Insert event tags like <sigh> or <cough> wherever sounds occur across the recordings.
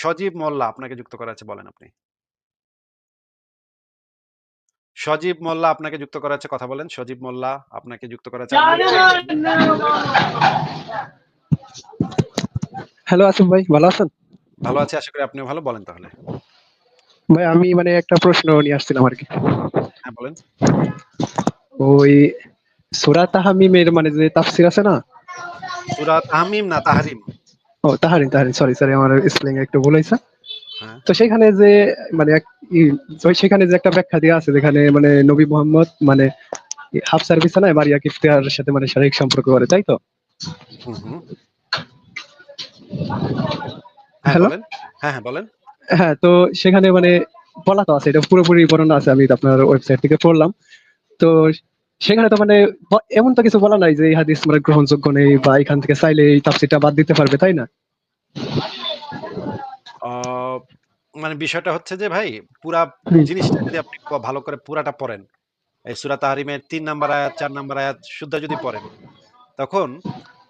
সজীব মোল্লা আপনাকে যুক্ত করা আছে বলেন আপনি। সজীব মোল্লা আপনাকে যুক্ত করা আছে কথা বলেন। সজীব মোল্লা আপনাকে যুক্ত করা আছে। হ্যালো আসিফ ভাই ভালো আছেন? ভালো আছি আশা করি আপনিও ভালো বলেন তাহলে। ভাই আমি মানে একটা প্রশ্ন নিয়ে আসছিলাম আর কি হ্যাঁ বলেন। ওই সূরা তাহমিমের মানে যে তাফসীর আছে না? সূরা তাহমিম না তাহরিম? ও তাহারিম, তাহারিম সরি, সরি আমার স্পেলিং একটু ভুল হইছে। হ্যাঁ। তো সেখানে যে মানে সেখানে যে একটা ব্যাখ্যা দেয়া আছে যেখানে মানে নবী মুহাম্মদ মানে হাফসার বিছানায় মারিয়া কিফতিয়ার সাথে মানে শারীরিক সম্পর্ক করে, তাই তো? হ্যাঁ হ্যালো? হ্যাঁ, হ্যাঁ বলেন। হ্যাঁ, তো সেখানে মানে বলা তো আছে এটা পুরোপুরি বর্ণনা আছে আমি আপনার ওয়েবসাইট থেকে পড়লাম। তো সেখানে তো মানে এমন তো কিছু বলা নাই যে এই হাদিস মানে গ্রহণযোগ্য নেই বা এখান থেকে চাইলে এই তাফসীরটা বাদ দিতে পারবে, তাই না? মানে বিষয়টা হচ্ছে যে ভাই পুরা জিনিসটা যদি আপনি ভালো করে পুরাটা পড়েন, এই সূরা তাহরিমের ৩ নাম্বার আয়াত, চার নাম্বার আয়াত সুদ্ধা যদি পড়েন, তখন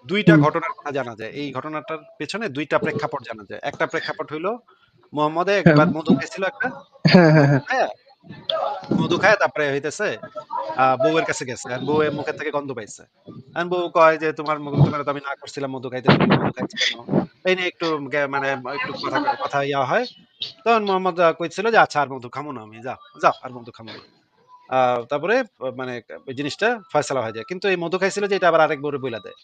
২ টা ঘটনার কথা জানা যায়। এই ঘটনাটার পেছনে দুইটা প্রেক্ষাপট জানা যায়। একটা প্রেক্ষাপট হইল মুহাম্মদে হ্যাঁ। একবার মধু খাইছিল একটা। হ্যাঁ, হ্যাঁ, মধু। খায়া তারপরে হইতেছে বউয়ের কাছে গেছে। আর মুখের থেকে গন্ধ পাইছে। এখন বউ কয় যে তোমার তোমারে আমি না করছিলাম মধু খাইতে, এই নিয়ে একটু মানে একটু কথা কথা ইয়া হয়। তখন মোহাম্মদ কইছিল যে আচ্ছা আর মধু খামু না আমি। যাও, যাও আর মধু খামু না। তারপরে মানে জিনিসটা ফয়সালা হয়ে যায়। কিন্তু এই মধু খাইছিল যে এটা আবার আরেক বউরে বইলা দেয়।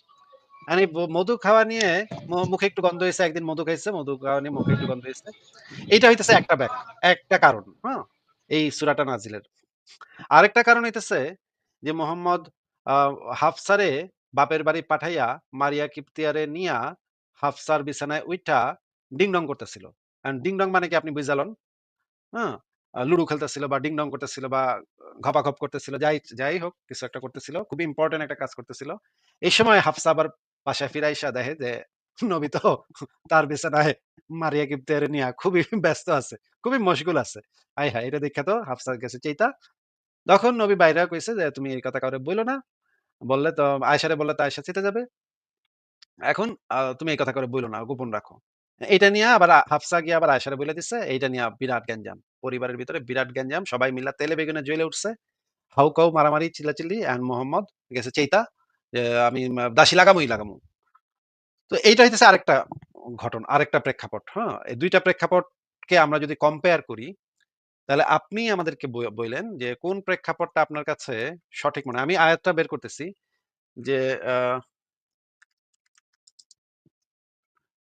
এই মধু খাওয়া নিয়ে মুখে একটু গন্ধ হইছে, একদিন মধু খাইছে, মধু খাওয়া নিয়ে মুখে একটু গন্ধ হইছে। এইটা হইতেছে একটা ব্যাখ্যা, একটা কারণ, হ্যাঁ? এই সূরাটা নাজিলের। আরেকটা কারণ হইতেছে যে মোহাম্মদ হাফসারে বাপের বাড়ি পাঠাইয়া মারিয়া কিপ্তিয়ারে নিয়া হাফসার বিছানায় উইঠা ডিং-ডং করতেছিল। ডিং-ডং মানে কি আপনি বুইঝা লন? হ্যাঁ? লুডু খেলতেছিল বা ডিং-ডং করতেছিল বা ঘপাঘপ করতেছিল। যাই যাই হোক, কিছু একটা করতেছিল। খুবই ইম্পোর্টেন্ট একটা কাজ করতেছিল। এই সময় হাফসা আবার বাসায় ফিরে আইসা দেখে যে, নবী তো তার বিছানায় মারিয়া কিপ্তিয়ারে নিয়া খুবই <laughs> ব্যস্ত আছে। খুবই মশগুল আছে। আয় হায়! এটা দেইখা তো হাফসার কাছে চাইতা। তখন নবী বাইরা কইছে যে, "তুমি এই কথা কাউরে বইলো না। বললে তো আয়েশারে বললে তো আয়েশা চেতে যাবে। এখন তুমি এই কথা কাউরে বইলো না, গোপন রাখো।" এইটা নিয়া আবার হাফসা গিয়া আবার আয়েশারে বইলা দিছে। এইটা নিয়া বিরাট গ্যাঞ্জাম। পরিবারের ভিতরে বিরাট গ্যাঞ্জাম। সবাই মিল্লা তেলে বেগুনে জ্বলে উঠছে। হাউ-কাউ মারামারি চিল্লাচিল্লি অ্যান্ড মোহাম্মদ গেছে চাইতা "আমি দাসী লাগামুই লাগামু।" তো এইটা হইতেছে আরেকটা ঘটনা, আরেকটা প্রেক্ষাপট, হ্যাঁ? এই ২ টা প্রেক্ষাপটকে আমরা যদি কম্পেয়ার করি, তাহলে আপনি আমাদেরকে বই বইলেন যে কোন প্রেক্ষাপটটা আপনার কাছে সঠিক মনে আমি আয়াতটা বের করতেছি যে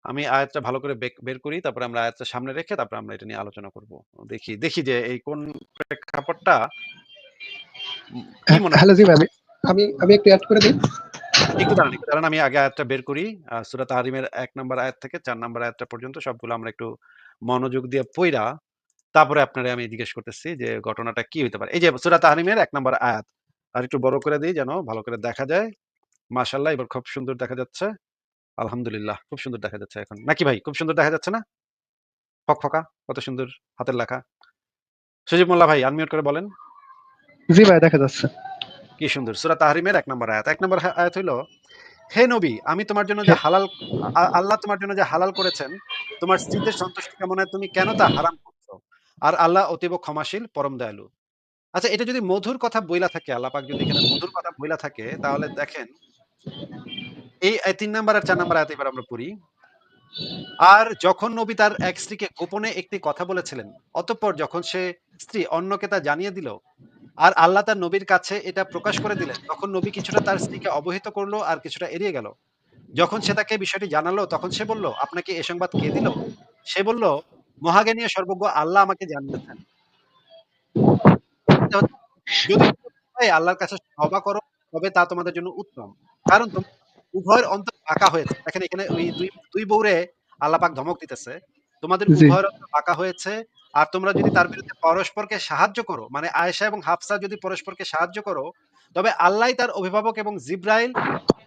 আমি আয়াতটা ভালো করে বের করি। তারপরে আমরা আয়াতটা সামনে রেখে তারপরে আমরা এটা নিয়ে আলোচনা করব। দেখি, দেখি যে এই কোন প্রেক্ষাপটটা হ্যাঁ, হ্যালো জি ভাই আমি আমি আমি একটু এড করে দেই? একটু দাঁড়ান, একটু আমি আগে আয়াতটা বের করি। ১ নাম্বার আয়াত থেকে ৪ নাম্বার আয়াতটা পর্যন্ত সবগুলো আমরা একটু মনোযোগ দিয়ে পইড়া তারপরে আপনারে আমি জিজ্ঞেস করতেছি যে ঘটনাটা কি হইতে পারে? এই যে সূরা তাহরিমের ১ নাম্বার আয়াত। আরেকটু বড় করে দেই যেন ভালো করে দেখা যায়। মাশাআল্লাহ এবার খুব সুন্দর দেখা যাচ্ছে। আলহামদুলিল্লাহ খুব সুন্দর দেখা যাচ্ছে এখন। নাকি ভাই খুব সুন্দর দেখা যাচ্ছে না? ফকফকা কত সুন্দর হাতের লেখা। সজীব মোল্লা ভাই আনমিউট করে বলেন। জি ভাই দেখা যাচ্ছে। কি সুন্দর। সূরা তাহরিমের ১ নাম্বার আয়াত। ১ নাম্বার আয়াত হইল, "হে নবী, আমি তোমার জন্য যে। হালাল আল্লাহ তোমার জন্য যে হালাল করেছেন, তোমার স্ত্রীদের সন্তুষ্টি কামনায় তুমি কেন তা হারাম করছ? আর আল্লাহ অতীব ক্ষমাশীল, পরম দয়ালু।" আচ্ছা এটা যদি মধুর কথা বইলা থাকে, আল্লাহ পাক যদি এখানে মধুর কথা বইলা থাকে তাহলে দেখেন এই ৩ নাম্বার আর ৪ নাম্বার আয়াত এবার আমরা পড়ি। আর যখন নবী তার এক স্ত্রীকে গোপনে একটি কথা বলেছিলেন, অতঃপর যখন সে স্ত্রী অন্যকে তা জানিয়ে দিল, আর আল্লাহ তার নবীর কাছে এটা প্রকাশ করে দিলেন, তখন নবী কিছুটা তার স্ত্রীকে অবহিত করল আর কিছুটা এড়িয়ে গেল। যখন সে তাকে বিষয়টি জানালো, তখন সে বলল, "আপনাকে এ সংবাদ কে দিল?" সে বলল, "মহাজ্ঞানী ও সর্বজ্ঞ আল্লাহ আমাকে জানিয়েছেন।" যদি আল্লাহর কাছে তওবা করো, তবে তা তোমাদের জন্য উত্তম। কারণ উভয়ের অন্তর বাঁকা হয়েছে। দেখেন এখানে ওই ২ ২ বউরে আল্লাহ পাক ধমক দিতেছে। তোমাদের। উভয়ের অন্তর বাঁকা হয়েছে। আর তোমরা যদি তার বিরুদ্ধে পরস্পরকে সাহায্য করো, মানে আয়েশা এবং হাফসা যদি পরস্পরকে সাহায্য করো, তবে আল্লাহই তার অভিভাবক এবং জিবরাইল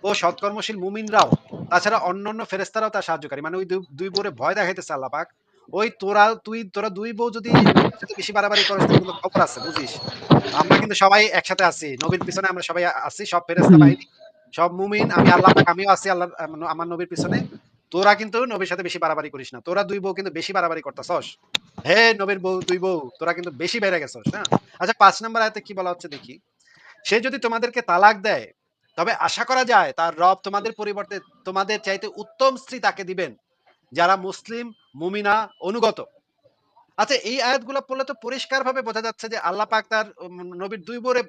ও সৎকর্মশীল মুমিনরাও, তাছাড়া অন্যান্য ফেরেশতারাও তার সাহায্যকারী। মানে ওই দু ২ বউরে ভয় দেখাইতেছে আল্লাহ পাক। ওই তোরা তুই তোরা ২ বউ যদি বেশি বাড়াবাড়ি করিস কিন্তু খবর আছে বুঝিস। আমরা কিন্তু সবাই একসাথে আছি। নবীর পিছনে আমরা সবাই আছি। সব ফেরেশতা হুম। বাহিনী, সব মুমিন, আমি আল্লাহ আমিও আছি আল্লাহর আ আমার নবীর পিছনে। তোরা কিন্তু নবীর সাথে বেশি বাড়াবাড়ি করিস না। তোরা দুই বউ কিন্তু বেশি বাড়াবাড়ি করতেছস। হে নবীর বউ, দুই বউ, তোরা কিন্তু বেশি বেড়ে গেছস হ্যাঁ? আচ্ছা পাঁচ নম্বর আয়াতে কি বলা হচ্ছে দেখি? সে যদি তোমাদেরকে তালাক দেয়, তবে আশা করা যায় তার রব তোমাদের পরিবর্তে তোমাদের চাইতে উত্তম স্ত্রী তাকে দিবেন, যারা মুসলিম, মুমিনা, অনুগত। আচ্ছা এই আয়াতগুলো পড়লে তো পরিষ্কার ভাবে বোঝা যাচ্ছে যে আল্লাহ পাক তার নবীর দুই বোরে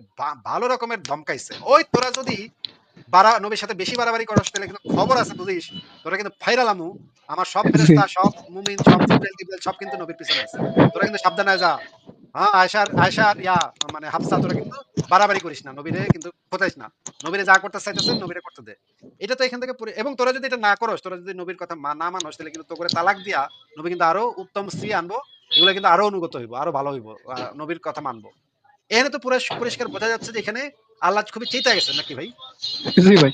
ভালো রকমের ধমকাইছে। ওই তোরা যদি বাড়া নবীর সাথে বেশি বাড়াবাড়ি করস তাহলে কিন্তু খবর আছে বুঝিস? তোরা কিন্তু ফাইরালামু আমার সব ফেরেশতা <laughs> সব মুমিন সব জিবরাইল সব কিন্তু নবীর পিছনে আছে। তোরা কিন্তু সাবধান হয়ে যা। হ্যাঁ আয়সার আয়সার ইয়া মানে হাফসা তোরা কিন্তু বাড়াবাড়ি করিস না। নবীরে কিন্তু খোঁজাইস না। নবীরে যা করতে চাইতেছে নবীরে করতে দে। এটা তো এখান থেকে পুরি- এবং তোরা যদি এটা না করস তোরা যদি নবীর কথা না মানস তাহলে কিন্তু তো করে তালাক দিয়া নবী কিন্তু আরও উত্তম স্ত্রী আনব এগুলো কিন্তু আরও অনুগত হইব আরও ভালো হইব নবীর কথা মানবো। এখানে তো পরিষ্কার বোঝা যাচ্ছে যে এখানে আল্লাহ খুবই চেতা গেছে নাকি ভাই? জি ভাই।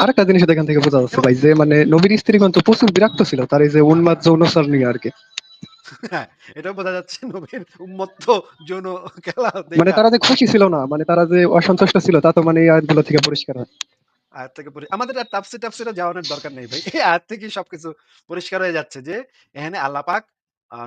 আরেকটা জিনিস এখান থেকে বোঝা যাচ্ছে ভাই যে মানে নবীর স্ত্রীগণ তো প্রচুর বিরক্ত ছিল তার এই যে উন্মাদ নিয়ে আর কি। হ্যাঁ এটাও বোঝা যাচ্ছে নবীর উন্মত্ত যৌন খেলা মানে তারা যে খুশি ছিল না মানে তারা যে অসন্তুষ্ট ছিল তা তো মানে এই আয়াতগুলো থেকে পরিষ্কার হয়। আয়াত থেকে আমাদের আর তাফসির টাফসিরে যাওয়ানোর দরকার নেই ভাই। এই আয়াত থেকেই সবকিছু পরিষ্কার হয়ে যাচ্ছে যে এখানে আল্লাহ পাক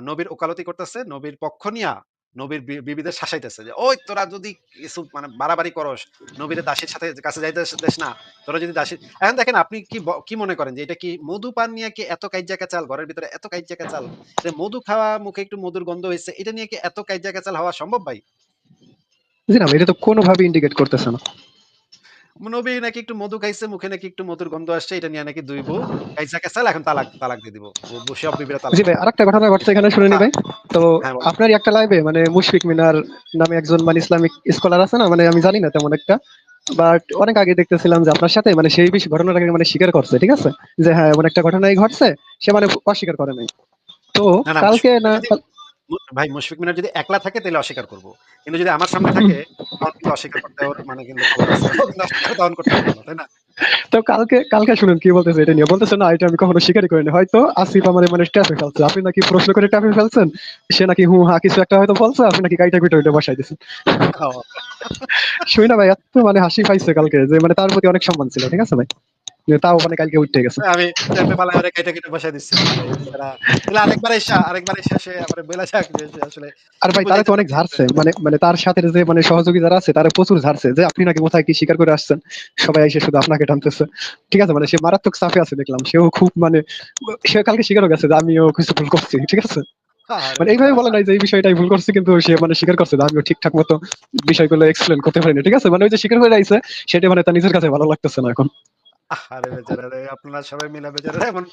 নবীর ওকালতি করতেছে নবীর পক্ষ নিয়া নবীর বিবিদের শাসাইতেছে যে, ওই তোরা যদি কিছু মানে বাড়াবাড়ি করস, নবীর দাসীর সাথে কাছে যাইতে দেশ না, তোরা যদি দাসের এখন দেখেন আপনি কি কি মনে করেন যে, এটা কি মধু পান নিয়ে কি এত কাইজা চাল ঘরের ভিতরে এত কাইজা চাল যে, মধু খাওয়া মুখে একটু মধুর গন্ধ হয়েছে এটা নিয়ে কি এত কাইজা চাল হওয়া সম্ভব ভাই? জি না এটা তো কোনোভাবে ইন্ডিকেট করতেছে না। নবী নাকি একটু মধু খাইছে মুখে নাকি একটু মধুর গন্ধ আসছে এটা নিয়ে নাকি দুই বউ কাইজা কাচাল এখন তালাক তালাক দিয়ে দিব। সব বিবিরা তালাক জি ভাই আরেকটা ঘটনা ঘটছে এখানে শুনে নি ভাই তো হ্যাঁ, বলো। আপনার একটা লাইভে মানে মুশফিক মিনার নামে একজন মানে ইসলামিক স্কলার আছে না মানে আমি জানি না তেমন একটা বাট অনেক আগে দেখতেছিলাম যে আপনার সাথে মানে সেই বিষয় ঘটনাটাকে মানে স্বীকার করছে ঠিক আছে? যে হ্যাঁ এমন একটা ঘটনাই ঘটছে সে মানে অস্বীকার করে নাই। তো কালকে না ভাই মুশফিক মিনার যদি একলা থাকে তাহলে অস্বীকার করব। কিন্তু যদি আমার সামনে থাকে তখন কিন্তু অস্বীকার করতে মানে কিন্তু তখন করতে পারবে না, তাই না? তো কালকে কালকে শুনুন কি বলতেছে এটা নিয়ে। বলতেছে না এটা আমি কখনো স্বীকারই করিনি। হয়তো আসিফ আমার মানে ট্যাপে ফেলছে। আপনি নাকি প্রশ্ন করে ট্যাপে ফেলছেন? সে নাকি হু হা কিছু একটা হয়তো বলছে আপনি নাকি গাইটা পিটা ওইটা বসাই দিয়েছেন। শুই না ভাই এত মানে হাসি পাইছে কালকে যে মানে তার প্রতি অনেক সম্মান ছিল ঠিক আছে ভাই? তাও মানে কালকে উঠে গেছে। আমি টেপে পালা করে কেটে কেটে বসাই দিচ্ছি। তাহলে আরেকবার এসে আরেকবার এসে সে আবার বলে যে আসলে আর ভাই তারা তো অনেক ঝাড়ছে মানে মানে তার সাথে যে মানে সহযোগী যারা আছে তারা প্রচুর ঝাড়ছে যে আপনি নাকি কোথায় কি স্বীকার করে আসছেন? সবাই এসে শুধু আপনাকে টানতেছে। ঠিক আছে মানে সে মারাত্মক চাপে আছে দেখলাম। সেও খুব মানে সে কালকে স্বীকারও গেছে যে আমিও কিছু ভুল করছি ঠিক আছে? আরে মানে এইভাবে বলে নাই যে এই বিষয়টাই ভুল করছে কিন্তু সে মানে স্বীকার করছে যে আমিও ঠিকঠাক মতো বিষয়গুলো এক্সপ্লেন করতে পারিনি ঠিক আছে? মানে ওই যে স্বীকার করে আইছে সেটা মানে তার নিজের কাছে ভালো লাগতেছে না এখন। আরে বেচারা রে আপনারা সবাই মিলে বেচারা এমন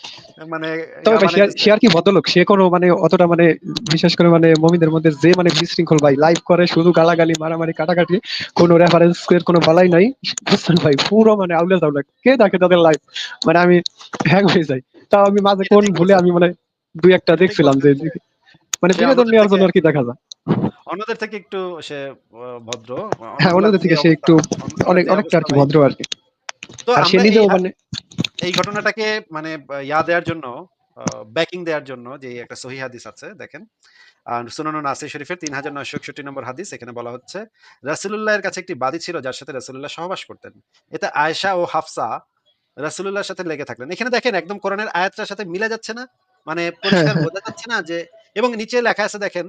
মানে তবে মানে সে- আর কি ভদ্রলোক? সে কোনো মানে অতটা মানে বিশেষ করে মানে মমিনদের মধ্যে যে মানে বিশৃঙ্খল ভাই লাইভ করে শুধু গালাগালি মারামারি কাটাকাটি কোনো রেফারেন্স এর কোনো বালাই নাই। বুঝছেন ভাই পুরো মানে আউলে যাওয়া কে দেখে তাদের লাইভ মানে আমি হ্যাং হয়ে যাই। তাও আমি মাঝে কোন ভুলে আমি মানে দুই একটা দেখছিলাম যে মানে বিনোদন নেওয়ার জন্য আর কি দেখা যায়। অন্যদের থেকে একটু সে ভদ্র হ্যাঁ অন্যদের থেকে সে একটু অনেক অনেকটা আর কি ভদ্র আর কি। তো আমরা এই- ঘটনাটাকে মানে ইয়া দেওয়ার জন্য ব্যাকিং দেওয়ার জন্য যে একটা সহি হাদিস আছে দেখেন। আর সুনান নাসি শরীফের তিন হাজার নয়শো একষট্টি নম্বর হাদিস এখানে বলা হচ্ছে রাসুলুল্লাহের কাছে একটি বাদী ছিল যার সাথে রাসুলুল্লাহ সহবাস করতেন। এতে আয়েশা ও হাফসা রাসুলুল্লাহর সাথে লেগে থাকলেন। এখানে দেখেন একদম কোরআনের আয়াতটার সাথে মিলে যাচ্ছে না মানে <laughs> পরিষ্কার। বোঝা যাচ্ছে না যে এবং নিচে লেখা আছে দেখেন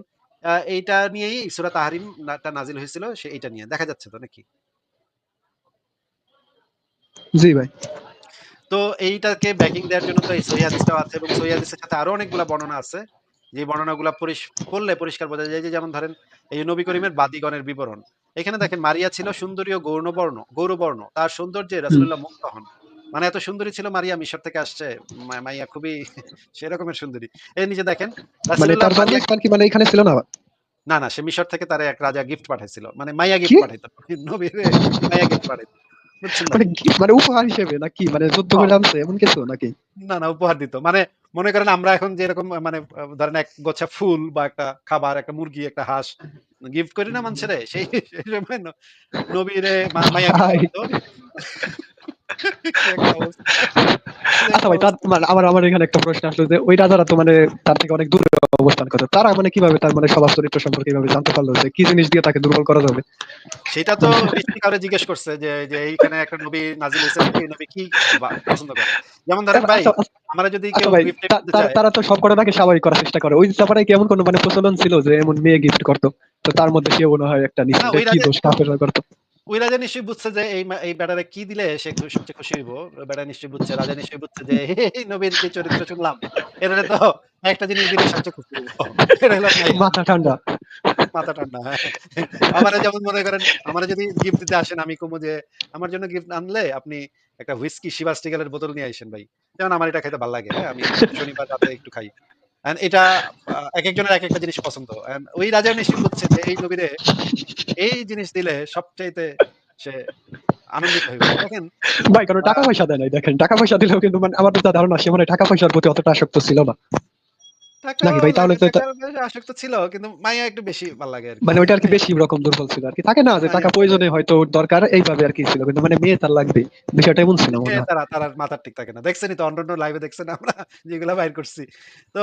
এইটা নিয়েই সুরা তাহারিমটা নাজিল হয়েছিল সে এইটা নিয়ে। দেখা যাচ্ছে তো নাকি? জি ভাই। তো এইটাকে ব্যাকিং দেওয়ার জন্য তো এই সহি হাদিসটাও আছে এবং সহি হাদিসের সাথে আরও অনেকগুলা বর্ণনা আছে। যে বর্ণনাগুলা পড়লে পরিষ্কার বোঝা যায় যে যেমন ধরেন এই নবী করিমের বাদীগণের বিবরণ। এখানে দেখেন মারিয়া ছিল সুন্দরী ও গৌরবর্ণ গৌরবর্ণ। তার সৌন্দর্যে রাসূলুল্লাহ মুগ্ধ হন। মানে এত সুন্দরী ছিল মারিয়া মিশর থেকে আসছে। মাইয়া খুবই <laughs> সেরকমের সুন্দরী। এই নিচে দেখেন মানে মানে এখানে ছিল না? না না সে মিশর থেকে তার এক রাজা গিফট পাঠাইছিল। মানে মাইয়া গিফট পাঠাইতো। নবীর মাইয়া গিফট পাঠাইতো? মানে মানে উপহার হিসেবে নাকি? মানে যুদ্ধ করে আনছে এমন কিছু নাকি? না না উপহার দিত। মানে মনে করেন আমরা এখন যেরকম মানে ধরেন এক গোছা ফুল বা একটা খাবার একটা মুরগি একটা হাঁস গিফট করি না মানুষের? সেই সময় নবীরে মাইয়া আচ্ছা ভাই মানে আমার আমার এখানে একটা প্রশ্ন আসলো যে ওই রাজারা তো মানে তার থেকে অনেক দূরে অবস্থান করে তারা মানে কীভাবে তার মানে স্বভাব চরিত্র সম্পর্কে কীভাবে জানতে পারল যে কি জিনিস দিয়ে তাকে দুর্বল করা যাবে? সেটা তো নিশ্চয়ই জিজ্ঞেস করছে যে যে এইখানে একটা নবী নাজিল হয়েছে এই নবী কি পছন্দ করে? যেমন ধরেন ভাই আচ্ছা, আচ্ছা, আমরা যদি আচ্ছা কেউ গিফট তারা- তো সব ঘটনাকে স্বাভাবিক করার চেষ্টা করে। ওই ব্যাপারে কি এমন কোনো মানে প্রচলন ছিল যে এমন মেয়ে গিফট করতো? তো তার মধ্যে সে মনে হয় একটা নিশ্চিত কি দোষ করতো ওই রাজা নিশ্চয়ই বুঝছে যে এই এই বেটারে কি দিলে সে সবচেয়ে খুশি হইব। ওই বেটা নিশ্চয়ই বুঝছে রাজা নিশ্চয়ই বুঝছে যে <laughs> এই নবীর যে চরিত্র শুনলাম তো একটা জিনিস দিলে সবচেয়ে খুশি হইব। মাথা ঠান্ডা। মাথা ঠান্ডা হ্যাঁ। আমারে যেমন মনে করেন আমার যদি গিফট দিতে আসেন আমি কমু যে আমার জন্য গিফট আনলে আপনি একটা হুইস্কি শিবাস টিগেলের বোতল নিয়ে আসেন ভাই। যেমন আমার এটা খেতে ভালো লাগে হ্যাঁ আমি শনিবার রাতে একটু খাই। এটা এক একজনের এক একটা জিনিস পছন্দ। ওই রাজা নিশ্চয়ই বুঝছে যে এই নবীরে এই জিনিস দিলে সবচাইতে সে আনন্দিত হইবে। দেখেন, ভাই, কারণ টাকা পয়সা দেয় নাই, দেখেন। টাকা পয়সা দিলেও কিন্তু মানে আমার তো ধারণা, সে মানে টাকা পয়সার প্রতি অতটা আসক্ত ছিল না। নাকি ভাই, তাহলে তো আসক্ত ছিল কিন্তু মাইয়া একটু বেশি ভালো লাগে আর মানে ওইটা আর কি বেশি রকম দুর্বল ছিল আর কি। থাকে না যে টাকা প্রয়োজনে হয়তো দরকার এইভাবে আর কি ছিল কিন্তু মানে মেয়ে তার লাগবে। বিষয়টা এমন ছিল মনে তারা তারা মাথার ঠিক থাকে না। তো অন্যান্য লাইভে দেখছেন আমরা যেগুলা বাইর করছি। তো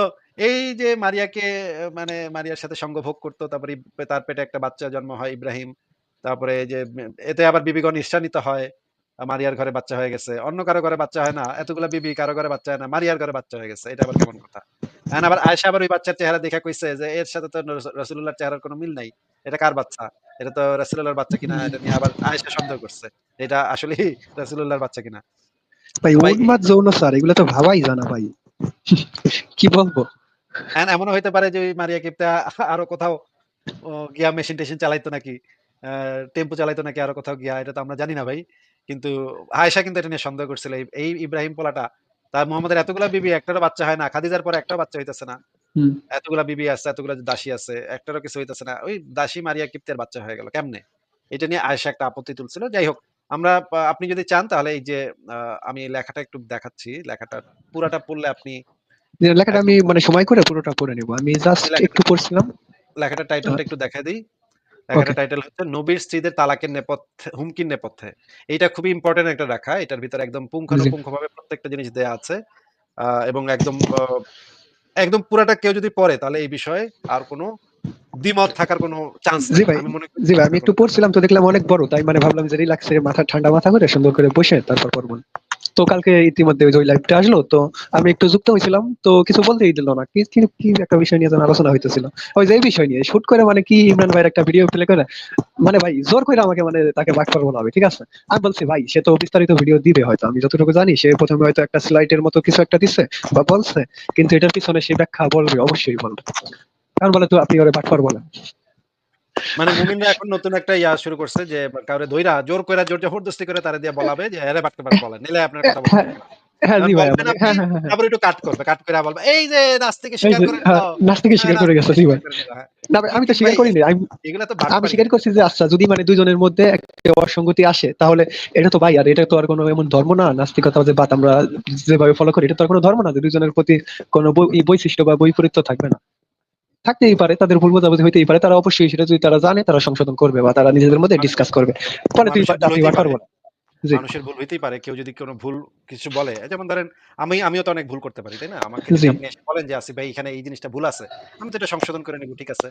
এই যে মারিয়াকে মানে মারিয়ার সাথে সঙ্গ ভোগ করতো তারপরে তার পেটে একটা বাচ্চা জন্ম হয় ইব্রাহিম। তারপরে এই যে এতে আবার বিবিগণ ঈর্ষান্বিত হয় মারিয়ার ঘরে বাচ্চা হয়ে গেছে। অন্য কারও ঘরে বাচ্চা হয় না এতগুলা বিবি কারও ঘরে বাচ্চা হয় না মারিয়ার ঘরে বাচ্চা হয়ে গেছে। এটা আবার কেমন কথা? এখন আবার আয়েশা আবার ওই বাচ্চার চেহারা দেখা কইছে যে এর সাথে তো চেহারার কোনো মিল নাই। এটা কার বাচ্চা? এটা তো বাচ্চা কিনা? এটা নিয়ে আবার আয়েশা সন্দেহ করছে এটা আসলে বাচ্চা কিনা? ভাই ভাই- উন্মাদ যৌনচার এগুলো তো ভাবাই জানা ভাই। <laughs> কি বলব? And এমনও হইতে পারে যে ওই মারিয়া কিপ্তা <laughs> আরও কোথাও গিয়া মেশিন টেশিন চালাইতো নাকি টেম্পো চালাইতো নাকি আরও কোথাও গিয়া এটা তো আমরা জানি না ভাই। কিন্তু আয়েশা কিন্তু এটা নিয়ে সন্দেহ করছিল এই ইব্রাহিম পোলাটা তার মোহাম্মদের এতগুলা বিবি একটারও বাচ্চা হয় না। খাদিজার পরে একটা বাচ্চা হইতেছে না। এতগুলা বিবি আছে এতগুলা দাসী আছে একটারও কিছু হইতেছে না। ওই দাসী মারিয়া কিপ্তের বাচ্চা হয়ে গেল কেমনে? এটা নিয়ে আয়েশা একটা আপত্তি তুলছিল। যাই হোক আমরা আপনি যদি চান তাহলে এই যে আমি লেখাটা একটু দেখাচ্ছি। লেখাটা পুরাটা পড়লে আপনি লেখাটা আমি মানে সময় করে পুরোটা পড়ে নিব। আমি জাস্ট একটু পড়ছিলাম। লেখাটার টাইটেলটা একটু দেখাই দিই। টাইটেল হচ্ছে নবীর স্ত্রীদের তালাকের নেপথ্যে হুমকির নেপথ্যে। এটা খুবই ইম্পর্টেন্ট একটা লেখা এটার ভিতরে একদম পুঙ্খানুপুঙ্খভাবে প্রত্যেকটা জিনিস দেয়া আছে। এবং একদম একদম পুরাটা কেউ যদি পড়ে তাহলে এই বিষয়ে আর কোনো দ্বিমত থাকার কোনো চান্স জি ভাই, আমি জি ভাই আমি একটু পড়ছিলাম তো দেখলাম অনেক বড় তাই মানে ভাবলাম যে রিল্যাক্সে মাথা ঠান্ডা মাথা করে সুন্দর করে বসে তারপর পড়ব। তো কালকে ইতিমধ্যে ওই লাইভটা আসলো, তো আমি একটু যুক্ত হয়েছিলাম, তো কিছু বলতেই দিল না। কি, কি- একটা বিষয় নিয়ে আলোচনা হইতেছিল। ওই যে বিষয় নিয়ে শুট করে মানে কি ইমরান ভাইয়ের একটা ভিডিও প্লে করে? মানে ভাই, জোর করে আমাকে মানে তাকে বাক করব হবে ঠিক আছে? আমি বলছি, ভাই, সে তো বিস্তারিত ভিডিও দিবে হয়তো, আমি যতটুকু জানি, সে প্রথমে হয়তো একটা স্লাইডের মতো কিছু একটা দিচ্ছে বা বলছে, কিন্তু এটার পিছনে সে ব্যাখ্যা বলবে, অবশ্যই বলবে। কারণ বলে তো আপনি ওরে বাক করব না। মানে মুমিনরা এখন নতুন একটা ইয়া শুরু করছে যে কাউরে দইরা জোর করে জোর জবরদস্তি করে তারা দিয়ে বলাবে যে আরে বাটতে পারে বলেন নিলে আপনার কথা বলতে হ্যাঁ, হ্যাঁ হ্যাঁ তারপর একটু কাট করবে কাট করে বলবে এই যে নাস্তিকে স্বীকার করে নাস্তিকে স্বীকার করে গেছে জি ভাই। স্বীকার করে নিল। না আমি তো স্বীকার ভাই, করিনি এগুলা তো আমি। স্বীকার করছি যে আচ্ছা যদি মানে দুজনের মধ্যে একটা অসঙ্গতি আসে তাহলে এটা তো ভাই আর এটা তো আর কোনো এমন ধর্ম না নাস্তিকতা যে বাত আমরা যেভাবে ফলো করি এটা তো আর কোনো ধর্ম না যে দুজনের প্রতি কোনো বৈশিষ্ট্য বা বৈপরীত্য থাকবে না। থাকতেই পারে তাদের ভুল বোঝাবুঝি হইতেই পারে তারা অবশ্যই সেটা যদি তারা জানে তারা সংশোধন করবে বা তারা নিজেদের মধ্যে ডিসকাস করবে। ফলে তুই পারব না। মানুষের ভুল হইতেই পারে কেউ যদি কোনো ভুল কিছু বলে যেমন ধরেন আমি আমিও তো অনেক ভুল করতে পারি তাই না? আমাকে বলেন যে আসিফ ভাই এখানে এই জিনিসটা ভুল আছে। আমি তো এটা সংশোধন করে নেব ঠিক আছে?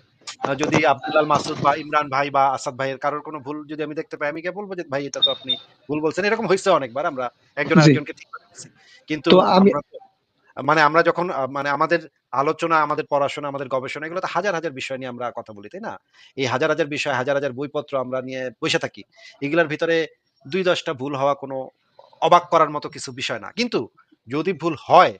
যদি আব্দুল্লাল মাসুদ বা ইমরান ভাই বা আসাদ ভাইয়ের কারোর কোনো ভুল যদি আমি দেখতে পাই আমি গিয়ে বলব যে ভাই এটা তো আপনি ভুল বলছেন। এরকম হয়েছে অনেকবার আমরা একজন আরেকজনকে ঠিক করে কিন্তু আমি- মানে আমরা যখন মানে আমাদের আলোচনা আমাদের পড়াশোনা আমাদের গবেষণা এগুলো তো হাজার হাজার বিষয় নিয়ে আমরা কথা বলি তাই না? এই হাজার হাজার বিষয় হাজার হাজার বইপত্র আমরা নিয়ে বসে থাকি এগুলোর ভিতরে দুই দশটা ভুল হওয়া কোনো অবাক করার মতো কিছু বিষয় না। কিন্তু যদি ভুল হয়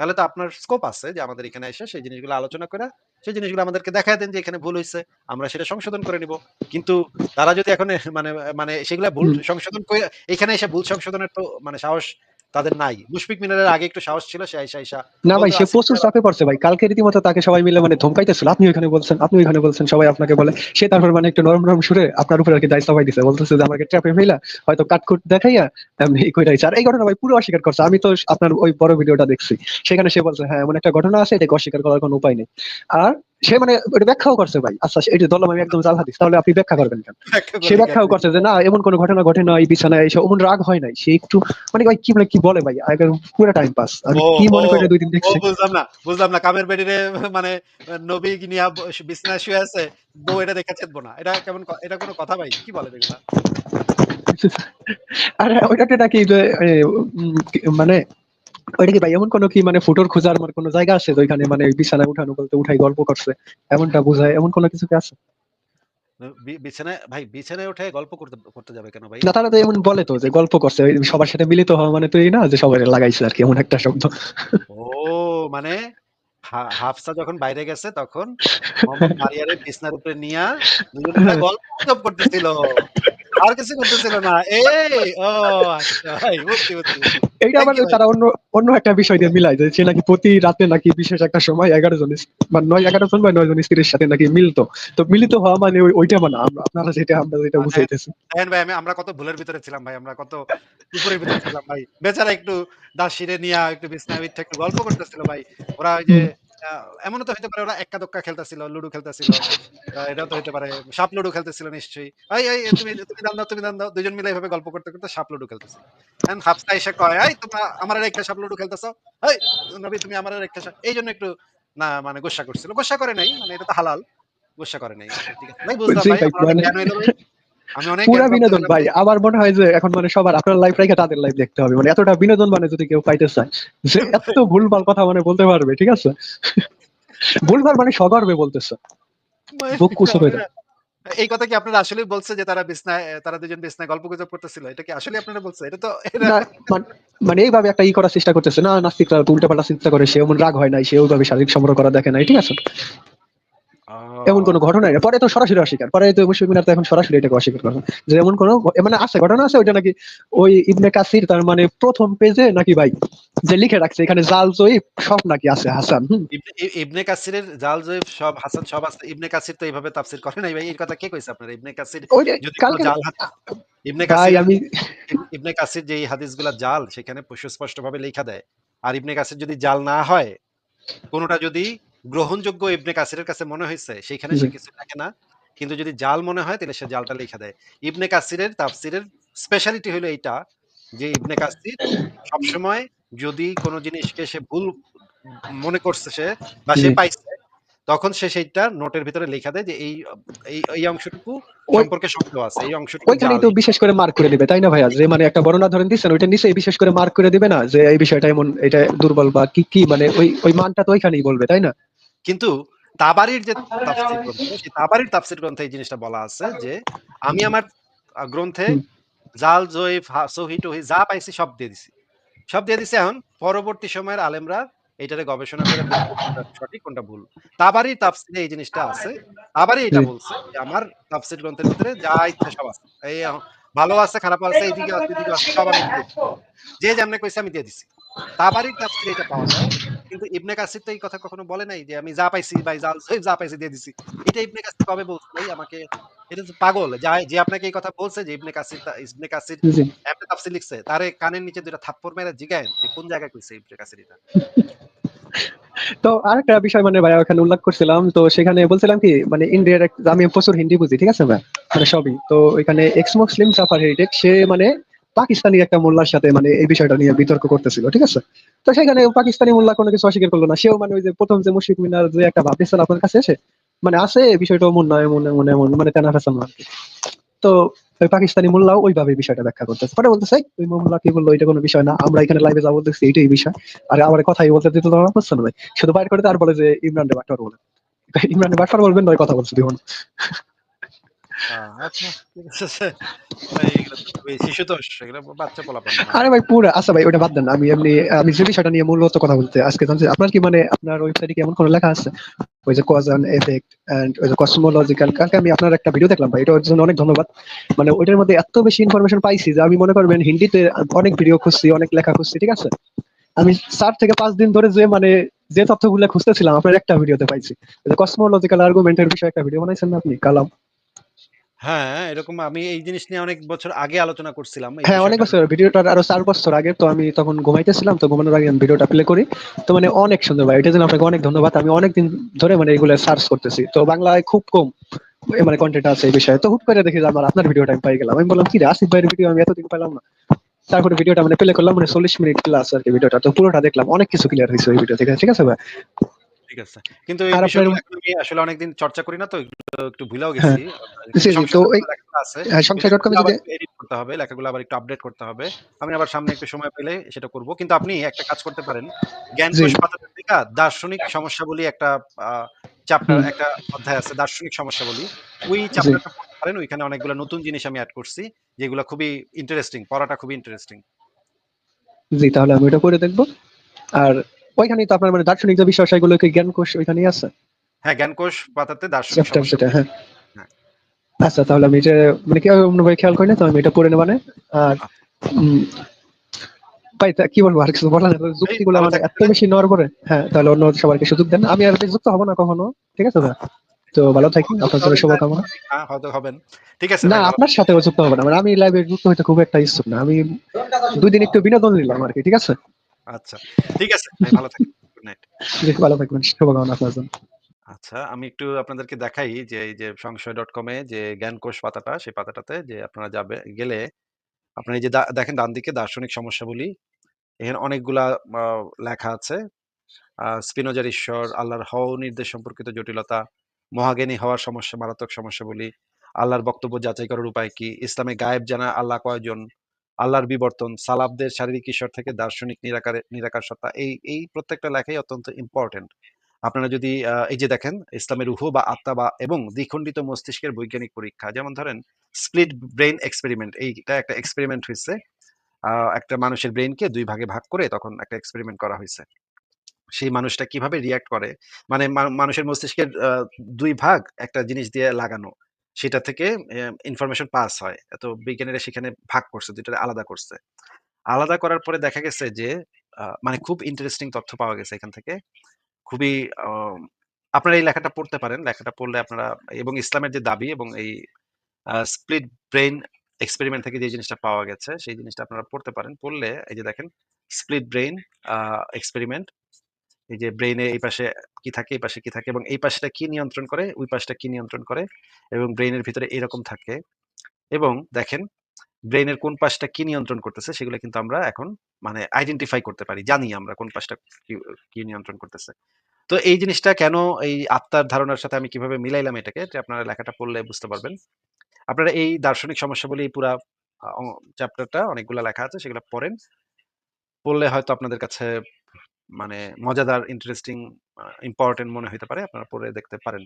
তাহলে তো আপনার স্কোপ আছে যে আমাদের এখানে এসে সেই জিনিসগুলো আলোচনা করে সেই জিনিসগুলো আমাদেরকে দেখায় দেন যে এখানে ভুল হয়েছে আমরা সেটা সংশোধন করে নিব। কিন্তু তারা যদি এখন মানে মানে সেগুলা ভুল সংশোধন করে এখানে এসে ভুল সংশোধনের তো মানে সাহস তাদের নাই। মুশফিক মিনারের আগে একটু সাহস ছিল সে আইসা আইসা না ভাই সে প্রচুর চাপে পড়ছে ভাই। কালকে রীতিমতো তাকে সবাই মিলে মানে ধমকাইতেছিল। আপনি ওইখানে বলছেন আপনি ওইখানে বলছেন সবাই আপনাকে বলে। সে তারপর মানে একটু নরম নরম সুরে আপনার উপরে আর কি দায় সবাই দিছে। বলতেছে যে আমাকে ট্র্যাপে ফেলা হয়তো কাটকুট দেখাইয়া এমনি এই কইরাইছে আর এই ঘটনা ভাই পুরো অস্বীকার করছে। আমি তো আপনার ওই বড় ভিডিওটা দেখছি। সেখানে সে বলছে হ্যাঁ এমন একটা ঘটনা আছে এটাকে অস্বীকার করার কোনো উপায় নেই। আর সে মানে ব্যাখ্যাও করছে ভাই। আচ্ছা এটা ধরলাম আমি একদম জাল হাদিস তাহলে আপনি ব্যাখ্যা করবেন কেন? সে ব্যাখ্যাও করছে যে না এমন কোনো ঘটনা ঘটে না এই বিছানায় এসে অমন রাগ হয় নাই। সে একটু মানে ভাই কি বলে কি বলে ভাই? একদম পুরো টাইম পাস আমি কি মনে করে দুই দিন দেখছি? বুঝলাম না বুঝলাম না কামের বেডিরে মানে নবী নিয়া ব- বিছানায় শুয়ে আছে বউ এটা দেখে চেতবো না। এটা কেমন এটা কোনো কথা ভাই? কি বলে এগুলা আরে ওইটাতে নাকি মানে ওইটা কি ভাই এমন কোনো কি মানে ফুটোর খোঁজার আমার কোনো জায়গা আছে ওইখানে মানে বিছানায় উঠানো বলতে উঠাই গল্প করছে? এমনটা বোঝায় এমন কোনো কিছু কি আছে বিছানায় ভাই বিছানায় উঠে গল্প করতে করতে যাবে কেন ভাই? না তারা তো এমন বলে তো যে গল্প করছে সবার সাথে মিলিত হওয়া মানে তো এই না যে সবাই লাগাইছে আর কি এমন একটা শব্দ। ও মানে হাফসা যখন বাইরে গেছে তখন মারিয়ারে বিছনার উপরে নিয়া দুজনে গল্প করতেছিল। আর কিছু করতেছিল না। এই ও আচ্ছা বুঝছি বুঝছি বুঝছি। এইটা আবার তারা অন্য অন্য একটা বিষয় দিয়ে মিলায় যে নাকি প্রতি রাতে নাকি বিশেষ একটা সময় এগারো জন বা নয় এগারো জন বা নয় জন স্ত্রীর সাথে নাকি মিলতো। তো মিলিত হওয়া মানে ওইটা মানে আমরা- আপনারা যেটা আমরা যেটা মানে বুঝাইতেছি। দেখেন ভাই আমি আমরা কত ভুলের ভিতরে ছিলাম ভাই আমরা কত উপরের ভিতরে ছিলাম ভাই। বেচারা একটু দাসিরে নিয়ে একটু বিছনায় উঠে একটু গল্প করতেছিল ভাই। ওরা ওই যে এমনও তো হতে পারে ওরা এক্কা দোক্কা খেলতেছিল লুডো খেলতেছিল এটাও তো হতে পারে সাপ লুডো খেলতেছিল নিশ্চয়ই। এই এই তুমি তুমি দান দাও তুমি দান দাও দুজন মিলে এভাবে গল্প করতে করতে সাপ লুডু খেলতেছিল। এখন হাফসা এসে কয় এই তোমরা আমার রেখে সাপ লুডু খেলতেছো? এই নবী তুমি আমার রেখে এই জন্য একটু না মানে গোসা করছিল। গোসা করে নাই মানে এটা তো হালাল গোসা করে নাই। ঠিক আছে ভাই বুঝলাম ভাই। মানে- আমি অনেক পুরা বিনোদন ভাই। আমার মনে হয় যে এখন মানে সবার আপনার লাইফ রেখে তাদের লাইফ দেখতে হবে। মানে এতটা বিনোদন মানে যদি কেউ পাইতে চায় যে <laughs> এত ভুলভাল কথা মানে বলতে পারবে ঠিক আছে? ভুলভাল মানে সগর্বে বলতেছে। বুক কুসো হয়ে যায়। এই কথা কি আপনারা আসলে বলছে যে তারা বিছনায় তারা দুজন বিছনায় গল্প গুজব করতেছিল? এটা কি আসলে আপনারা বলছে? এটা তো এটা মানে এইভাবে একটা ই করার চেষ্টা করতেছে। না নাস্তিকরা উল্টা পাল্টা চিন্তা করে সে এমন রাগ হয় নাই সে ওইভাবে শারীরিক সম্পর্ক করা দেখে নাই ঠিক আছে? এমন কোনো ঘটনাই না পরে তো সরাসরি অস্বীকার। পরে তো মুশফিক মিনার তো এখন সরাসরি এটাকে অস্বীকার করে যে এমন কোনো মানে আছে ঘটনা আছে ওইটা নাকি ওই ইবনে কাসির তার মানে প্রথম পেজে নাকি ভাই যে লিখে রাখছে এখানে জাল জয়ী সব নাকি আছে হাসান ইবনে- কাসিরের জাল জয়ীফ সব হাসান সব আছে। ইবনে কাসির তো এইভাবে তাফসীর করে নাই ভাই। এই কথা কে কইছে আপনারা? ইবনে কাসির যদি কালকে জাল ইবনে কাসির আমি ইব- ইবনে কাসির যে এই হাদিসগুলা জাল সেখানে সুস্পষ্ট ভাবে লেখা দেয়। আর ইবনে কাসির যদি জাল না হয় কোনটা যদি গ্রহণযোগ্য ইবনে কাসিরের কাছে মনে হয়েছে সেখানে সে কিছু লেখে না কিন্তু যদি জাল মনে হয় তাহলে সে জালটা লেখা দেয়। ইবনে কাসিরের তাফসিরের স্পেশালিটি হলো এইটা যে ইবনে কাসির সবসময় যদি কোনো জিনিসকে সে ভুল মনে করছে সে বা সে পাইছে তখন সে সেইটা নোটের ভিতরে লেখা দেয় যে এই এই এই অংশটুকু সম্পর্কে সন্দেহ আছে এই অংশটুকু ওইখানে তো বিশেষ করে মার্ক করে দিবে তাই না ভাইয়া যে মানে একটা বর্ণনা ধরেন দিচ্ছেন ওইটা নিচে বিশেষ করে মার্ক করে দিবে না যে এই বিষয়টা এমন এটা দুর্বল বা কি কি মানে ওই ওই মানটা তো ওইখানেই বলবে তাই না? কিন্তু তাবারির যে তাফসীর গ্রন্থ সেই তাবারির তাফসীর গ্রন্থে এই জিনিসটা বলা আছে যে আমি আমার গ্রন্থে জাল জয়ীফ সহি টহি যা পাইছি সব দিয়ে দিছি। সব দিয়ে দিছি এখন পরবর্তী সময়ের আলেমরা এটারে গবেষণা করে সঠিক কোনটা ভুল। তাবারি তাফসীরে এই জিনিসটা আছে। তাবারি এটা বলছে যে আমার তাফসীর গ্রন্থের ভিতরে যা ইচ্ছা সব আছে। এই ভালো আছে খারাপ আছে এইদিকে আছে এদিকে আছে সব আমি। যে যেমনে কইছে আমি দিয়ে দিছি। তাবারির তাফসীরে এটা পাওয়া যায় কিন্তু ইবনে কাসির তো এই কথা কখনো বলে নাই যে আমি যা পাইছি ভাই যা যা পাইছি দিয়ে দিছি। এটা ইবনে কাসির কবে বলছে ভাই? আমাকে এটা তো পাগল। যা যে আপনাকে এই কথা বলছে যে ইবনে কাসির ইবনে কাসির এমনি তাফসীর লিখছে তারে কানের নিচে দুইটা থাপ্পড় মেরে জিগায় যে কোন জায়গায় কইছে ইবনে কাসির এটা? তো আরেকটা বিষয় মানে ভাই ওখানে উল্লেখ করছিলাম তো সেখানে বলছিলাম কি মানে ইন্ডিয়ার আমি প্রচুর হিন্দি বুঝি ঠিক আছে ভাই? মানে সবই। তো এখানে এক্স মুসলিম জাফার হেরিটেক সে মানে পাকিস্তানি একটা মোল্লার সাথে মানে এই বিষয়টা নিয়ে বিতর্ক করতেছিল ঠিক আছে? তো সেখানে পাকিস্তানি মোল্লা কোনো কিছু অস্বীকার করল না। সেও মানে ওই যে প্রথম যে মুশফিক মিনার যে একটা ভাব আপনার কাছে এসে মানে আছে বিষয়টা মন নয় মনে মনে মনে মানে তেনার হাসান আর তো ওই পাকিস্তানি মোল্লাও ওইভাবে বিষয়টা ব্যাখ্যা করতেছে। পরে বলতেছে "এই, ওই মোল্লা কি বলল এটা কোনো বিষয় না আমরা এখানে লাইভে যা দেখছি এটাই বিষয়। আর আমার কথাই বলতে দিতে তোমার হচ্ছে না ভাই? শুধু বাইর করে তার বলে যে ইমরান রে বাটফার বলে। ইমরান রে বলবেন নয় কথা বলছে দেখুন আমি আপনার একটা ভিডিও দেখলাম ভাই, এটার জন্য অনেক ধন্যবাদ। মানে ওইটার মধ্যে এত বেশি ইনফরমেশন পাইছি যে আমি মনে করবেন হিন্দিতে অনেক ভিডিও খুঁজছি, অনেক লেখা খুঁজছি, ঠিক আছে? আমি চার থেকে পাঁচ দিন ধরে যে মানে যে তথ্যগুলো খুঁজতেছিলাম, আপনার একটা ভিডিওতে পাইছি। কসমোলজিক্যাল আর্গুমেন্টের বিষয়ে একটা ভিডিও বানাইছেন না আপনি, কালাম? হ্যাঁ, এরকম আমি এই জিনিস নিয়ে অনেক বছর আগে আলোচনা করছিলাম হ্যাঁ, অনেক। বছর ভিডিওটার আরও চার বছর আগে তো আমি তখন ঘুমাইতেছিলাম। তো ঘুমানোর আগে আমি ভিডিওটা প্লে করি। তো মানে অনেক সুন্দর ভাই। এটার জন্য আপনাকে অনেক ধন্যবাদ। আমি অনেকদিন ধরে মানে এগুলা সার্চ করতেছি। তো বাংলায় খুব কম মানে কনটেন্ট আছে এই বিষয়ে। তো হুট করে দেখি আমার আপনার ভিডিওটা আমি পাই গেলাম। আমি বললাম, "কিরে আসিফ ভাইয়ের ভিডিও আমি এতদিন পেলাম না।" তারপরে ভিডিওটা মানে প্লে করলাম মানে ৪০ মিনিট প্লাস আরকি ভিডিওটা। তো পুরোটা দেখলাম। অনেক কিছু ক্লিয়ার হয়েছে ওই ভিডিও থেকে। ঠিক আছে ভাই? ঠিক আছে। কিন্তু এই আমি আসলে অনেকদিন চর্চা করি না তো একটু ভুলেও হ্যাঁ। গেছি। তো। হ্যাঁ, ওই সংশয়.com এ যদি এডিট করতে হবে। লেখাগুলো আবার একটু আপডেট করতে হবে। আমি আবার সামনে একটু সময় পেলে সেটা করব। কিন্তু আপনি একটা কাজ করতে পারেন। জ্ঞানকোষ পাতাটা থেকে দার্শনিক সমস্যাবলী একটা চ্যাপ্টার একটা অধ্যায় আছে দার্শনিক সমস্যাবলী। ওই জি। চ্যাপ্টারটা পড়তে পারেন। ওইখানে অনেকগুলো নতুন জিনিস আমি অ্যাড করছি। যেগুলো খুবই ইন্টারেস্টিং। পড়াটা খুবই ইন্টারেস্টিং। জি, তাহলে আমি ওটা করে দেখব। আর ওইখানেই তো আপনার মানে দার্শনিক যে বিষয় সেগুলো কি জ্ঞানকোষ ওইখানেই আছে? হ্যাঁ, জ্ঞানকোষ পাতাতে দার্শনিক যেটা হ্যাঁ। হ্যাঁ। আচ্ছা তাহলে আমি যে মানে কীভাবে অন্যভাবে খেয়াল করি না তো আমি এটা পড়ে নেবানে। আর আচ্ছা। ভাই কি বলব আর কিছু বলার যুক্তিগুলো মানে এত বেশি নর করে হ্যাঁ, তাহলে অন্য সবাইকে সুযোগ দেন। আমি আর যুক্ত হব না কখনো। ঠিক আছে ভাই? তো ভালো থাকি আপনার জন্য শুভকামনা। হ্যাঁ, হয়তো হবেন। ঠিক আছে না আপনার সাথেও যুক্ত হব না। মানে আমি লাইভে যুক্ত হইতে খুব একটা ইচ্ছুক না। আমি ২ দিন একটু বিনোদন নিলাম আরকি। ঠিক আছে? আচ্ছা। ঠিক আছে ভাই ভালো থাকবেন। Good night. ভালো থাকবেন। শুভকামনা আপনার জন্য। আচ্ছা, আমি একটু আপনাদেরকে দেখাই যে এই যে সংশয়.com এ যে জ্ঞানকোষ পাতাটা সেই পাতাটাতে যে আপনারা যাবে গেলে আপনারা যে দেখেন ডান দিকে দার্শনিক সমস্যাবলী। এখানে অনেকগুলা লেখা আছে। স্পিনোজার ঈশ্বর, আল্লাহর হও নির্দেশ সম্পর্কিত জটিলতা, মহাজ্ঞানী হওয়ার সমস্যা, মারাত্মক সমস্যাবলী, আল্লাহর বক্তব্য যাচাই করার উপায় কি, ইসলামে গায়েব জানা আল্লাহ কয়জন, আল্লাহর বিবর্তন, সালাফদের শারীরিক ঈশ্বর থেকে দার্শনিক নিরাকারে নিরাকার সত্তা। এই এই প্রত্যেকটা লেখাই অত্যন্ত ইম্পোর্টেন্ট। আপনারা যদি এই যে দেখেন ইসলামের উহ বা আত্মা বা এবং দ্বিখণ্ডিত মস্তিষ্কের বৈজ্ঞানিক পরীক্ষা। যেমন ধরেন স্প্লিট ব্রেইন এক্সপেরিমেন্ট এইটা একটা এক্সপেরিমেন্ট হয়েছে একটা মানুষের ব্রেইনকে দুই ভাগে ভাগ করে তখন একটা এক্সপেরিমেন্ট করা হয়েছে সেই মানুষটা কীভাবে রিঅ্যাক্ট করে মানে মানুষের মস্তিষ্কের ২ ভাগ একটা জিনিস দিয়ে লাগানো। সেটা থেকে ইনফরমেশন পাস হয়। তো বিজ্ঞানীরা সেখানে ভাগ করছে, ২ টারে আলাদা করছে। আলাদা করার পরে দেখা গেছে যে মানে খুব ইন্টারেস্টিং তথ্য পাওয়া গেছে এখান থেকে। খুবই আপনারা এই লেখাটা পড়তে পারেন। লেখাটা পড়লে আপনারা এবং ইসলামের যে দাবি এবং এই স্প্লিট ব্রেইন এক্সপেরিমেন্ট থেকে যে জিনিসটা পাওয়া গেছে সেই জিনিসটা আপনারা পড়তে পারেন। পড়লে এই যে দেখেন স্প্লিট ব্রেইন এক্সপেরিমেন্ট এই যে ব্রেইনে এই পাশে কি থাকে, এই পাশে কি থাকে এবং এই পাশটা কি নিয়ন্ত্রণ করে, ওই পাশটা কি নিয়ন্ত্রণ করে এবং ব্রেইনের ভিতরে এরকম থাকে এবং দেখেন ব্রেইনের কোন পাশটা কি নিয়ন্ত্রণ করতেছে সেগুলো কিন্তু আমরা এখন মানে আইডেন্টিফাই করতে পারি। জানি আমরা কোন পাশটা কি নিয়ন্ত্রণ করতেছে। তো এই জিনিসটা কেন এই আত্মার ধারণার সাথে আমি কীভাবে মিলাইলাম এটাকে আপনারা লেখাটা পড়লে বুঝতে পারবেন। আপনারা এই দার্শনিক সমস্যাবলী এই পুরা চ্যাপ্টারটা অনেকগুলা লেখা আছে সেগুলো পড়েন। পড়লে হয়তো আপনাদের কাছে মানে মজাদার, ইন্টারেস্টিং, ইম্পর্টেন্ট মনে হইতে পারে। আপনারা পড়ে দেখতে পারেন।